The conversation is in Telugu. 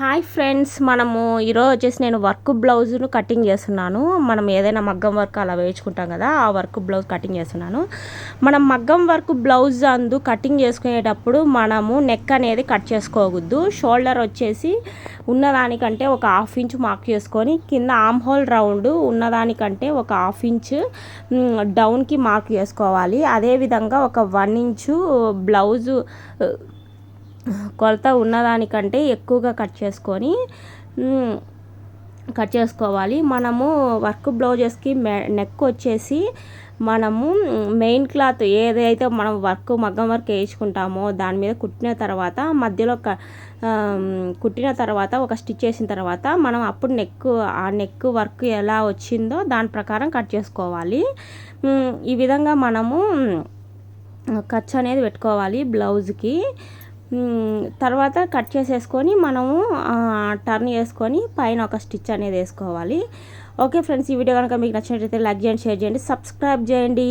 హాయ్ ఫ్రెండ్స్ మనము ఈరోజు వచ్చేసి నేను వర్క్ బ్లౌజ్ను కటింగ్ చేస్తున్నాను. మనం ఏదైనా మగ్గం వర్క్ అలా వేయించుకుంటాం కదా ఆ వర్క్ బ్లౌజ్ కటింగ్ చేస్తున్నాను. మనం మగ్గం వర్క్ బ్లౌజ్ అందు కటింగ్ చేసుకునేటప్పుడు మనము నెక్ అనేది కట్ చేసుకోవద్దు. షోల్డర్ వచ్చేసి ఉన్నదానికంటే ఒక హాఫ్ ఇంచ్ మార్క్ చేసుకొని కింద ఆమ్ హోల్ రౌండ్ ఉన్నదానికంటే ఒక హాఫ్ ఇంచ్ డౌన్కి మార్క్ చేసుకోవాలి. అదేవిధంగా ఒక వన్ ఇంచు బ్లౌజు కొలత ఉన్నదానికంటే ఎక్కువగా కట్ చేసుకొని కట్ చేసుకోవాలి. మనము వర్క్ బ్లౌజెస్కి నెక్ వచ్చేసి మనము మెయిన్ క్లాత్ ఏదైతే మనం వర్క్ మగ్గం వర్క్ వేయించుకుంటామో దాని మీద కుట్టిన తర్వాత మధ్యలో కుట్టిన తర్వాత ఒక స్టిచ్ చేసిన తర్వాత మనం అప్పుడు నెక్ ఆ నెక్ వర్క్ ఎలా వచ్చిందో దాని ప్రకారం కట్ చేసుకోవాలి. ఈ విధంగా మనము ఖర్చు అనేది పెట్టుకోవాలి బ్లౌజ్కి. తర్వాత కట్ చేసేసుకొని మనము టర్న్ చేసుకొని పైన ఒక స్టిచ్ అనేది వేసుకోవాలి. ఓకే ఫ్రెండ్స్ ఈ వీడియో కనుక మీకు నచ్చినట్లయితే లైక్ చేయండి షేర్ చేయండి సబ్స్క్రైబ్ చేయండి.